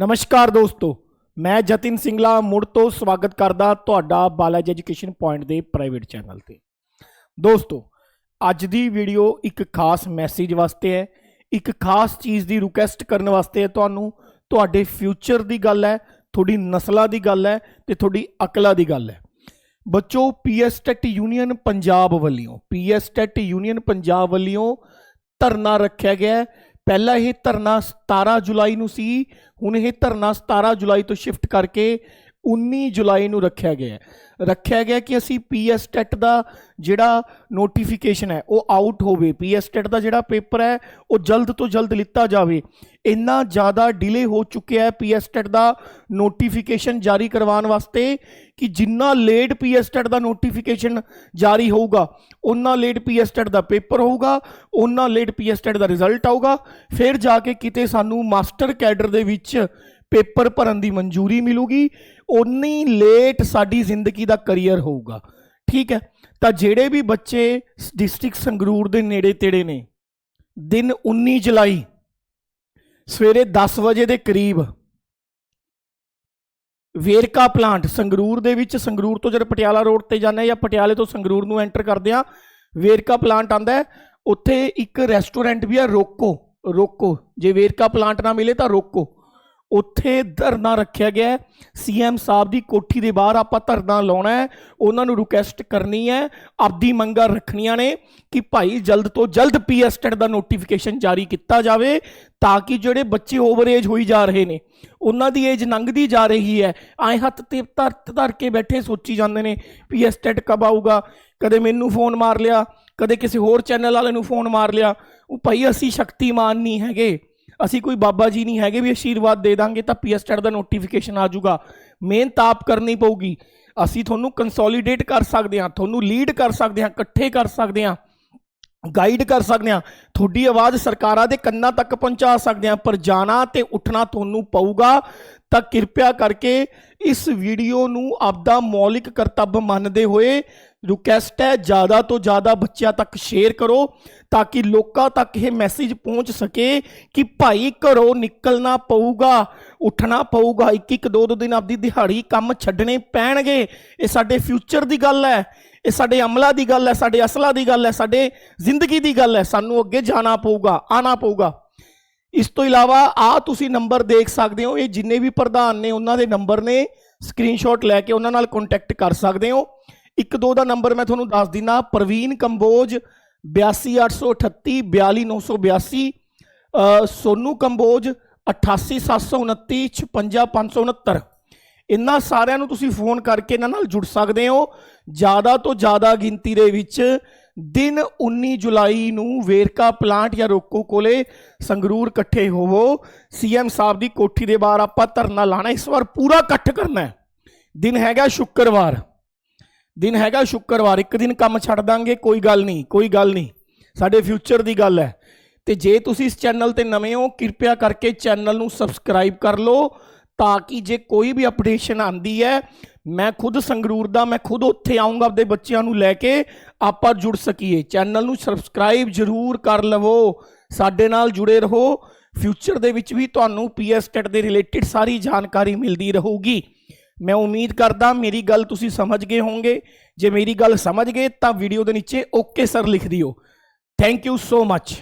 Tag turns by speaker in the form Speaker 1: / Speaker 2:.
Speaker 1: ਨਮਸਕਾਰ ਦੋਸਤੋ, ਮੈਂ ਜਤਿਨ ਸਿੰਗਲਾ ਮੁੜ ਤੋਂ ਸਵਾਗਤ ਕਰਦਾ ਤੁਹਾਡਾ ਬਾਲਾਜੀ ਐਜੂਕੇਸ਼ਨ ਪੁਆਇੰਟ ਦੇ ਪ੍ਰਾਈਵੇਟ ਚੈਨਲ ਤੇ। ਦੋਸਤੋ, ਅੱਜ ਦੀ ਵੀਡੀਓ ਇੱਕ ਖਾਸ ਮੈਸੇਜ ਵਾਸਤੇ ਹੈ, ਇੱਕ ਖਾਸ ਚੀਜ਼ ਦੀ ਰਿਕੁਐਸਟ ਕਰਨ ਵਾਸਤੇ ਹੈ ਤੁਹਾਨੂੰ। ਤੁਹਾਡੇ ਫਿਊਚਰ ਦੀ ਗੱਲ ਹੈ, ਤੁਹਾਡੀ ਨਸਲਾਂ ਦੀ ਗੱਲ ਹੈ ਤੇ ਤੁਹਾਡੀ ਅਕਲਾਂ ਦੀ ਗੱਲ ਹੈ। ਬੱਚੋ ਪੀਐਸ ਟੈਟ ਯੂਨੀਅਨ ਪੰਜਾਬ ਵੱਲੋਂ ਪੀਐਸ ਟੈਟ ਯੂਨੀਅਨ ਪੰਜਾਬ ਵੱਲੋਂ ਧਰਨਾ ਰੱਖਿਆ ਗਿਆ ਹੈ। ਪਹਿਲਾਂ ਇਹ ਧਰਨਾ 17 ਜੁਲਾਈ ਨੂੰ ਸੀ, ਹੁਣ ਇਹ ਧਰਨਾ 17 ਜੁਲਾਈ ਤੋਂ ਸ਼ਿਫਟ ਕਰਕੇ 19 ਜੁਲਾਈ ਨੂੰ ਰੱਖਿਆ ਗਿਆ ਹੈ। ਰੱਖਿਆ ਗਿਆ ਕਿ ਅਸੀਂ ਪੀਐਸ ਟੈਟ ਦਾ ਜਿਹੜਾ ਨੋਟੀਫਿਕੇਸ਼ਨ ਹੈ, ਉਹ ਆਊਟ ਹੋਵੇ। ਪੀਐਸ ਟੈਟ ਦਾ ਜਿਹੜਾ ਪੇਪਰ ਹੈ, ਉਹ ਜਲਦ ਤੋਂ ਜਲਦ ਲਿੱਤਾ ਜਾਵੇ। ਇੰਨਾ ਜ਼ਿਆਦਾ ਡਿਲੇ ਹੋ ਚੁੱਕਿਆ ਹੈ ਪੀਐਸ ਟੈਟ ਦਾ ਨੋਟੀਫਿਕੇਸ਼ਨ ਜਾਰੀ ਕਰਵਾਉਣ ਵਾਸਤੇ ਕਿ ਜਿੰਨਾ ਲੇਟ ਪੀਐਸ ਟੈਟ ਦਾ ਨੋਟੀਫਿਕੇਸ਼ਨ ਜਾਰੀ ਹੋਊਗਾ ਉਨਾ ਲੇਟ ਪੀਐਸ ਟੈਟ ਦਾ ਪੇਪਰ ਹੋਊਗਾ ਉਨਾ ਲੇਟ ਪੀਐਸ ਟੈਟ ਦਾ ਰਿਜ਼ਲਟ ਆਊਗਾ। ਫਿਰ ਜਾ ਕੇ ਕਿਤੇ ਸਾਨੂੰ ਮਾਸਟਰ ਕੈਡਰ ਦੇ ਵਿੱਚ ਪੇਪਰ ਭਰਨ ਦੀ ਮਨਜ਼ੂਰੀ ਮਿਲੂਗੀ। ਉਨੀ ਲੇਟ ਸਾਡੀ ਜ਼ਿੰਦਗੀ ਦਾ ਕੈਰੀਅਰ ਹੋਊਗਾ। ਠੀਕ ਹੈ? ਤਾਂ ਜਿਹੜੇ ਵੀ ਬੱਚੇ ਡਿਸਟ੍ਰਿਕਟ ਸੰਗਰੂਰ ਦੇ ਨੇੜੇ ਤੇੜੇ ਨੇ, ਦਿਨ 19 ਜੁਲਾਈ, ਸਵੇਰੇ 10 ਵਜੇ ਦੇ ਕਰੀਬ ਵੇਰਕਾ ਪਲਾਂਟ ਸੰਗਰੂਰ ਦੇ ਵਿੱਚ, ਸੰਗਰੂਰ ਤੋਂ ਜਦ ਪਟਿਆਲਾ ਰੋਡ ਤੇ ਜਾਂਦੇ ਆ ਜਾਂ ਪਟਿਆਲੇ ਤੋਂ ਸੰਗਰੂਰ ਨੂੰ ਐਂਟਰ ਕਰਦੇ ਆ ਵੇਰਕਾ ਪਲਾਂਟ ਆਂਦਾ ਉੱਥੇ ਇੱਕ ਰੈਸਟੋਰੈਂਟ ਵੀ ਆ ਰੋਕੋ ਰੋਕੋ। ਜੇ ਵੇਰਕਾ ਪਲਾਂਟ ਨਾ ਮਿਲੇ ਤਾਂ ਰੋਕੋ। ਉੱਥੇ ਧਰਨਾ ਰੱਖਿਆ ਗਿਆ ਹੈ। ਸੀਐਮ ਸਾਹਿਬ ਦੀ ਕੋਠੀ ਦੇ ਬਾਹਰ ਆਪਾਂ ਧਰਨਾ ਲਾਉਣਾ ਹੈ। ਉਹਨਾਂ ਨੂੰ ਰਿਕੁਐਸਟ ਕਰਨੀ ਹੈ। ਆਪਦੀ ਮੰਗਾਂ ਰੱਖਣੀਆਂ ਨੇ ਕਿ ਭਾਈ ਜਲਦ ਤੋਂ ਜਲਦ ਪੀਐਸਟੈਟ ਦਾ ਨੋਟੀਫਿਕੇਸ਼ਨ ਜਾਰੀ ਕੀਤਾ ਜਾਵੇ ਤਾਂ ਕਿ ਜਿਹੜੇ ਬੱਚੇ ਓਵਰ ਏਜ ਹੋਈ ਜਾ ਰਹੇ ਨੇ, ਉਹਨਾਂ ਦੀ ਏਜ ਲੰਘਦੀ ਜਾ ਰਹੀ ਹੈ। ਐ ਹੱਥ ਤੇ ਧਰ ਧਰ ਕੇ ਬੈਠੇ ਸੋਚੀ ਜਾਂਦੇ ਨੇ ਪੀਐਸਟੈਟ ਕਬ ਆਊਗਾ? ਕਦੇ ਮੈਨੂੰ ਫੋਨ ਮਾਰ ਲਿਆ, ਕਦੇ ਕਿਸੇ ਹੋਰ ਚੈਨਲ ਵਾਲੇ ਨੂੰ ਫੋਨ ਮਾਰ ਲਿਆ। ਉਹ ਭਾਈ ਅਸੀਂ ਸ਼ਕਤੀਮਾਨ ਨਹੀਂ ਹੈਗੇ। ਅਸੀਂ ਕੋਈ ਬਾਬਾ ਜੀ ਨਹੀਂ ਹੈਗੇ ਵੀ ਆਸ਼ੀਰਵਾਦ ਦੇ ਦਾਂਗੇ ਤਾਂ ਪੀਐਸਟੈਟ ਦਾ ਨੋਟੀਫਿਕੇਸ਼ਨ ਆ ਜਾਊਗਾ। ਮਿਹਨਤ ਆਪ ਕਰਨੀ ਪਊਗੀ। ਅਸੀਂ ਤੁਹਾਨੂੰ ਕੰਸੋਲੀਡੇਟ ਕਰ ਸਕਦੇ ਹਾਂ, ਤੁਹਾਨੂੰ ਲੀਡ ਕਰ ਸਕਦੇ ਹਾਂ, ਇਕੱਠੇ ਕਰ ਸਕਦੇ ਹਾਂ ਗਾਈਡ ਕਰ ਸਕਦੇ ਹਾਂ। ਤੁਹਾਡੀ ਆਵਾਜ਼ ਸਰਕਾਰਾਂ ਦੇ ਕੰਨਾਂ ਤੱਕ ਪਹੁੰਚਾ ਸਕਦੇ ਹਾਂ, ਪਰ ਜਾਣਾ ਤੇ ਉੱਠਣਾ ਤੁਹਾਨੂੰ ਪਊਗਾ ਤਾਂ ਕਿਰਪਿਆ ਕਰਕੇ ਇਸ ਵੀਡੀਓ ਨੂੰ ਆਪਦਾ ਮੌਲਿਕ ਕਰਤੱਵ ਮੰਨਦੇ ਹੋਏ ਰਿਕੁਐਸਟ ਹੈ, ਜ਼ਿਆਦਾ ਤੋਂ ਜ਼ਿਆਦਾ ਬੱਚਿਆਂ ਤੱਕ ਸ਼ੇਅਰ ਕਰੋ ਤਾਂ ਕਿ ਲੋਕਾਂ ਤੱਕ ਇਹ ਮੈਸੇਜ ਪਹੁੰਚ ਸਕੇ ਕਿ ਭਾਈ ਘਰੋਂ ਨਿਕਲਣਾ ਪਊਗਾ, ਉੱਠਣਾ ਪਊਗਾ ਇੱਕ ਇੱਕ ਦੋ ਦੋ ਦਿਨ ਆਪਦੀ ਦਿਹਾੜੀ ਕੰਮ ਛੱਡਣੇ ਪੈਣਗੇ। ਇਹ ਸਾਡੇ ਫਿਊਚਰ ਦੀ ਗੱਲ ਹੈ, ਇਹ ਸਾਡੇ ਅਮਲਾ ਦੀ ਗੱਲ ਹੈ, ਸਾਡੇ ਅਸਲਾ ਦੀ ਗੱਲ ਹੈ, ਸਾਡੇ ਜ਼ਿੰਦਗੀ ਦੀ ਗੱਲ ਹੈ। ਸਾਨੂੰ ਅੱਗੇ ਜਾਣਾ ਪਊਗਾ ਆਣਾ ਪਊਗਾ। ਇਸ ਤੋਂ ਇਲਾਵਾ ਆ ਤੁਸੀਂ ਨੰਬਰ ਦੇਖ ਸਕਦੇ ਹੋ ਇਹ ਜਿੰਨੇ ਵੀ ਪ੍ਰਧਾਨ ਨੇ ਉਹਨਾਂ ਦੇ ਨੰਬਰ ਨੇ ਸਕਰੀਨਸ਼ਾਟ ਲੈ ਕੇ ਉਹਨਾਂ ਨਾਲ ਕੰਟੈਕਟ ਕਰ ਸਕਦੇ ਹੋ। ਇੱਕ ਦੋ ਦਾ ਨੰਬਰ ਮੈਂ ਤੁਹਾਨੂੰ ਦੱਸ ਦਿੰਦਾ ਪ੍ਰਵੀਨ ਕੰਬੋਜ 82838 42982 ਅ, ਸੋਨੂ ਕੰਬੋਜ 88729 56569 ਇਹਨਾਂ ਸਾਰਿਆਂ ਨੂੰ ਤੁਸੀਂ ਫੋਨ ਕਰਕੇ ਇਹਨਾਂ ਨਾਲ ਜੁੜ ਸਕਦੇ ਹੋ। ਜ਼ਿਆਦਾ ਤੋਂ ਜ਼ਿਆਦਾ ਗਿਣਤੀ ਦੇ ਵਿੱਚ ਦਿਨ 19 ਜੁਲਾਈ ਨੂੰ ਵੇਰਕਾ ਪਲਾਂਟ ਜਾਂ ਰੋਕੋ ਕੋਲੇ ਸੰਗਰੂਰ ਇਕੱਠੇ ਹੋਵੋ। ਸੀਐਮ ਸਾਹਿਬ ਦੀ ਕੋਠੀ ਦੇ ਬਾਹਰ ਆਪਾਂ ਧਰਨਾ ਲਾਣਾ, ਇਸ ਵਾਰ ਪੂਰਾ ਇਕੱਠ ਕਰਨਾ ਹੈ। ਦਿਨ ਹੈਗਾ ਸ਼ੁੱਕਰਵਾਰ। ਦਿਨ ਹੈਗਾ ਸ਼ੁੱਕਰਵਾਰ, ਇੱਕ ਦਿਨ ਕੰਮ ਛੱਡ ਦਾਂਗੇ, ਕੋਈ ਗੱਲ ਨਹੀਂ, ਕੋਈ ਗੱਲ ਨਹੀਂ। ਸਾਡੇ ਫਿਊਚਰ ਦੀ ਗੱਲ ਹੈ। ਤੇ ਜੇ ਤੁਸੀਂ ਇਸ ਚੈਨਲ ਤੇ ਨਵੇਂ ਹੋ, ਕਿਰਪਿਆ ਕਰਕੇ ਚੈਨਲ ਨੂੰ ਸਬਸਕ੍ਰਾਈਬ ਕਰ ਲਓ, ਤਾਂ ਕਿ ਜੇ ਕੋਈ ਵੀ ਅਪਡੇਸ਼ਨ ਆਂਦੀ ਹੈ ਮੈਂ ਖੁਦ ਸੰਗਰੂਰ ਦਾ, ਮੈਂ ਖੁਦ ਉੱਥੇ ਆਉਂਗਾ ਆਪਦੇ ਬੱਚਿਆਂ ਨੂੰ ਲੈ ਕੇ, ਆਪਾਂ ਜੁੜ ਸਕੀਏ। ਚੈਨਲ ਨੂੰ ਸਬਸਕ੍ਰਾਈਬ ਜ਼ਰੂਰ ਕਰ ਲਵੋ, ਸਾਡੇ ਨਾਲ ਜੁੜੇ ਰਹੋ। ਫਿਊਚਰ ਦੇ ਵਿੱਚ ਵੀ ਤੁਹਾਨੂੰ ਪੀਐਸ ਟੈਟ ਦੇ ਰਿਲੇਟਡ ਸਾਰੀ ਜਾਣਕਾਰੀ ਮਿਲਦੀ ਰਹੂਗੀ। ਮੈਂ ਉਮੀਦ ਕਰਦਾ ਮੇਰੀ ਗੱਲ ਤੁਸੀਂ ਸਮਝ ਗਏ ਹੋਵੋਗੇ। ਜੇ ਮੇਰੀ ਗੱਲ ਸਮਝ ਗਏ ਤਾਂ ਵੀਡੀਓ ਦੇ ਨੀਚੇ ਓਕੇ ਸਰ ਲਿਖ ਦਿਓ। Thank you so much